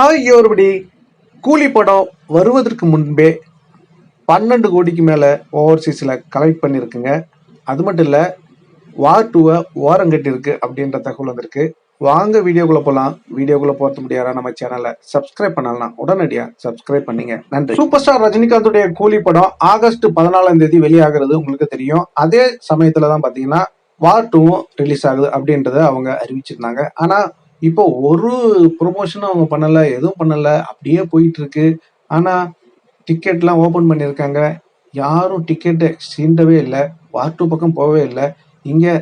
ஆகியோர்படி கூலி படம் வருவதற்கு முன்பே பன்னெண்டு கோடிக்கு மேலே ஓவர்சீஸில் கலெக்ட் பண்ணியிருக்குங்க. அது மட்டும் இல்லை வார் டூவை ஓரம் கட்டியிருக்கு அப்படின்ற தகவல் வந்திருக்கு. வாங்க வீடியோக்குள்ளே போகலாம் வீடியோக்குள்ளே போகிறது முடியாதா நம்ம சேனலை சப்ஸ்கிரைப் பண்ணலாம் உடனடியாக சப்ஸ்கிரைப் பண்ணிங்க. நன்றி. சூப்பர் ஸ்டார் ரஜினிகாந்துடைய கூலி படம் ஆகஸ்ட் பதினாலாம் தேதி வெளியாகிறது உங்களுக்கு தெரியும். அதே சமயத்தில் தான் பார்த்தீங்கன்னா வார் டூவும் ரிலீஸ் ஆகுது அப்படின்றத அவங்க அறிவிச்சிருந்தாங்க. ஆனால் இப்போ ஒரு ப்ரொமோஷனும் அவங்க பண்ணலை எதுவும் பண்ணலை அப்படியே போயிட்டு இருக்கு ஆனால் டிக்கெட்லாம் ஓப்பன் பண்ணியிருக்காங்க. யாரும் டிக்கெட்டை சீண்டவே இல்லை. வார் டூ பக்கம் போகவே இல்லை. இங்கே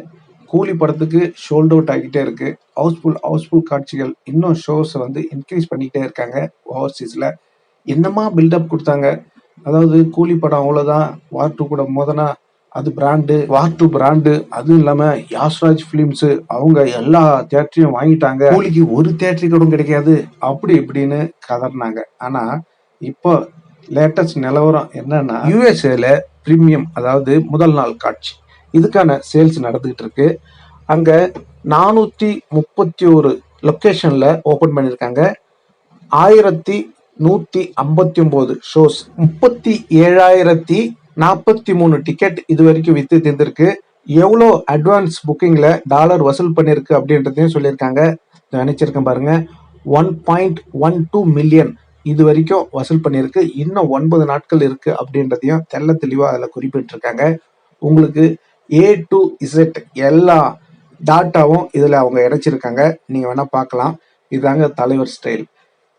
கூலி படத்துக்கு ஷோல்ட் அவுட் ஆகிட்டே இருக்கு. ஹவுஸ்ஃபுல் ஹவுஸ்ஃபுல் காட்சிகள் இன்னும் ஷோஸை வந்து இன்க்ரீஸ் பண்ணிக்கிட்டே இருக்காங்க ஓவர்சீஸில் என்னமா பில்டப் கொடுத்தாங்க? அதாவது கூலி படம் அவ்வளோதான் வார் டூ கூட மோதனா அது பிராண்டு டூ பிராண்டு அதுவும் இல்லாமல் யாஸ்ராஜ் ஃபிலிம்ஸு அவங்க எல்லா தேட்டரையும் வாங்கிட்டாங்க. கூலிக்கு ஒரு தேட்டரி கூட கிடைக்காது. அப்படி இப்படின்னு கதறினாங்க. ஆனால் இப்போ லேட்டஸ்ட் நிலவரம் என்னன்னா யூஎஸ்ஏல பிரீமியம் அதாவது முதல் நாள் காட்சி. இதுக்கான சேல்ஸ் நடந்துகிட்டு இருக்கு. அங்க நானூத்தி முப்பத்தி ஒரு லொக்கேஷன்ல ஓபன் பண்ணியிருக்காங்க. ஆயிரத்தி நூத்தி ஐம்பத்தி ஒன்பது ஷோஸ் முப்பத்தி ஏழாயிரத்தி நாற்பத்தி மூணு டிக்கெட் இது வரைக்கும் வித்து தீர்ந்திருக்கு. எவ்வளோ அட்வான்ஸ் புக்கிங்கில் டாலர் வசூல் பண்ணியிருக்கு அப்படின்றதையும் சொல்லியிருக்காங்க. நினச்சிருக்கேன் பாருங்க. One point one two million இது வரைக்கும் வசூல் பண்ணியிருக்கு இன்னும் ஒன்பது நாட்கள் இருக்குது அப்படின்றதையும் தெள்ள தெளிவாக அதில் குறிப்பிட்டிருக்காங்க. உங்களுக்கு ஏ டு இசட் எல்லா டாட்டாவும் இதில் அவங்க இணைச்சிருக்காங்க. நீங்கள் வேணால் பார்க்கலாம். இதுதாங்க தலைவர் ஸ்டைல்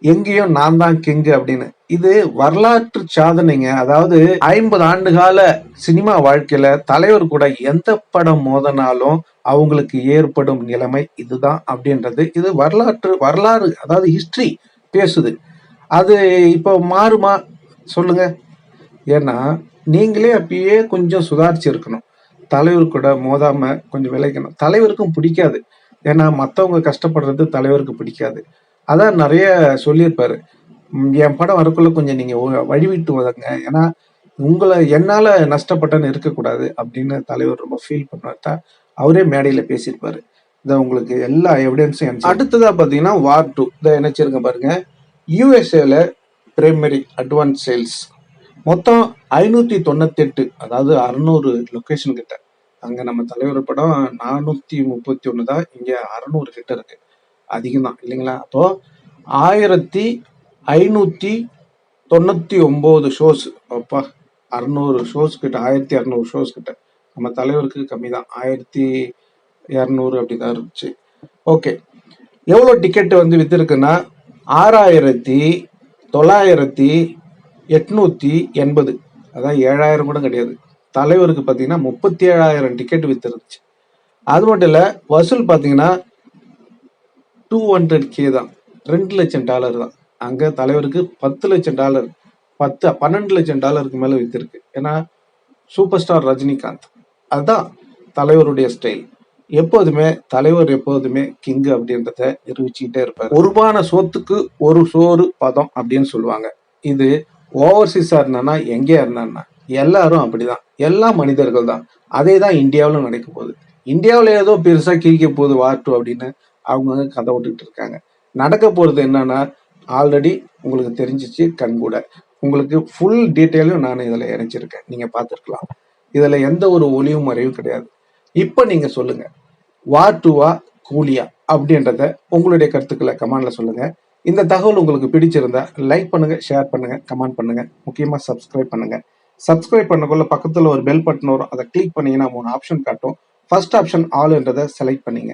எங்கேயும் நான் தான் கிங்கு அப்படின்னு. இது வரலாற்று சாதனைங்க. அதாவது ஐம்பது ஆண்டு கால சினிமா வாழ்க்கையில தலைவர் கூட எந்த படம் மோதனாலும் அவங்களுக்கு ஏற்படும் நிலைமை இதுதான் அப்படின்றது. இது வரலாற்று வரலாறு அதாவது ஹிஸ்டரி பேசுது. அது இப்போ மாறுமா? சொல்லுங்க. ஏன்னா நீங்களே அப்பயே கொஞ்சம் சுதாரிச்சு இருக்கணும். தலைவர் கூட மோதாம கொஞ்சம் விளைக்கணும் தலைவருக்கும் பிடிக்காது. ஏன்னா மற்றவங்க கஷ்டப்படுறது தலைவருக்கு பிடிக்காது. அதான் நிறைய சொல்லியிருப்பாரு. என் படம் வரக்குள்ள கொஞ்சம் நீங்க வழிவிட்டு வதங்க ஏன்னா உங்களை என்னால நஷ்டப்பட்டன்னு இருக்கக்கூடாது அப்படின்னு தலைவர் ரொம்ப ஃபீல் பண்ணாட்டா அவரே மேடையில பேசியிருப்பாரு. இதை உங்களுக்கு எல்லா எவிடன்ஸும் அடுத்ததா பாத்தீங்கன்னா வார் டூ இதை நினைச்சிருங்க பாருங்க. யூஎஸ்ஏல பிரைமரி அட்வான்ஸ் சேல்ஸ் மொத்தம் ஐநூத்தி தொண்ணூத்தெட்டு அதாவது அறுநூறு லொக்கேஷன் கிட்ட. அங்க நம்ம தலைவர் படம் நானூத்தி முப்பத்தி ஒன்று தான் இங்க அறுநூறு கிட்ட இருக்கு. அதிகம் தான் இல்லைங்களா? அப்போ ஆயிரத்தி ஐநூற்றி தொண்ணூற்றி ஒம்பது ஷோஸ் அப்பா அறுநூறு ஷோஸ் கிட்ட ஆயிரத்தி இரநூறு ஷோஸ் கிட்ட. நம்ம தலைவருக்கு கம்மி தான் ஆயிரத்தி இரநூறு அப்படிதான் இருந்துச்சு. ஓகே எவ்வளோ டிக்கெட் வந்து விற்றுருக்குன்னா ஆறாயிரத்தி தொள்ளாயிரத்தி எட்நூற்றி எண்பது. அதான் ஏழாயிரம் கூட கிடையாது. தலைவருக்கு பார்த்தீங்கன்னா முப்பத்தி ஏழாயிரம் டிக்கெட் விற்றுருந்துச்சு அது மட்டும் இல்லை வசூல் பார்த்தீங்கன்னா டூ ஹண்ட்ரட் கே தான். ரெண்டு லட்சம் டாலர் தான். அங்கே தலைவருக்கு பத்து லட்சம் டாலர் பத்து பன்னெண்டு லட்சம் டாலருக்கு மேலே வித்திருக்கு. ஏன்னா சூப்பர் ஸ்டார் ரஜினிகாந்த். அதுதான் தலைவருடைய ஸ்டைல் எப்போதுமே தலைவர் எப்போதுமே கிங் அப்படின்றத நிரூபிச்சுக்கிட்டே இருப்பார். ஒருபான சோத்துக்கு ஒரு சோறு பதம் அப்படின்னு சொல்லுவாங்க. இது ஓவர்சீஸாக இருந்தானா எங்கேயா இருந்தான்னா எல்லாரும் அப்படிதான். எல்லா மனிதர்கள் தான். அதே தான் இந்தியாவிலும் நடக்க போகுது. இந்தியாவில் ஏதோ பெருசா கிரிக்க போகுது வாட்டு அப்படின்னு அவங்க கதை விட்டுக்கிட்டு இருக்காங்க. நடக்க போகிறது என்னன்னா ஆல்ரெடி உங்களுக்கு தெரிஞ்சிச்சு கண்கூட உங்களுக்கு ஃபுல் டீட்டெயிலும் நான் இதில் இணைச்சிருக்கேன். நீங்கள் பார்த்துருக்கலாம். இதில் எந்த ஒரு ஒளிவும் மறைவும் கிடையாது. இப்போ நீங்கள் சொல்லுங்கள் வா வார் வா கூலியா அப்படின்றத உங்களுடைய கருத்துக்களை கமெண்டில் சொல்லுங்கள் இந்த தகவல் உங்களுக்கு பிடிச்சிருந்தா லைக் பண்ணுங்கள் ஷேர் பண்ணுங்கள் கமெண்ட் பண்ணுங்கள் முக்கியமாக சப்ஸ்கிரைப் பண்ணுங்கள் சப்ஸ்கிரைப் பண்ணக்குள்ள பக்கத்தில் ஒரு பெல் பட்டன் வரும். அதை கிளிக் பண்ணீங்கன்னா மூணு ஆப்ஷன் காட்டும். ஃபர்ஸ்ட் ஆப்ஷன் ஆல்ன்றதை செலக்ட் பண்ணிங்க.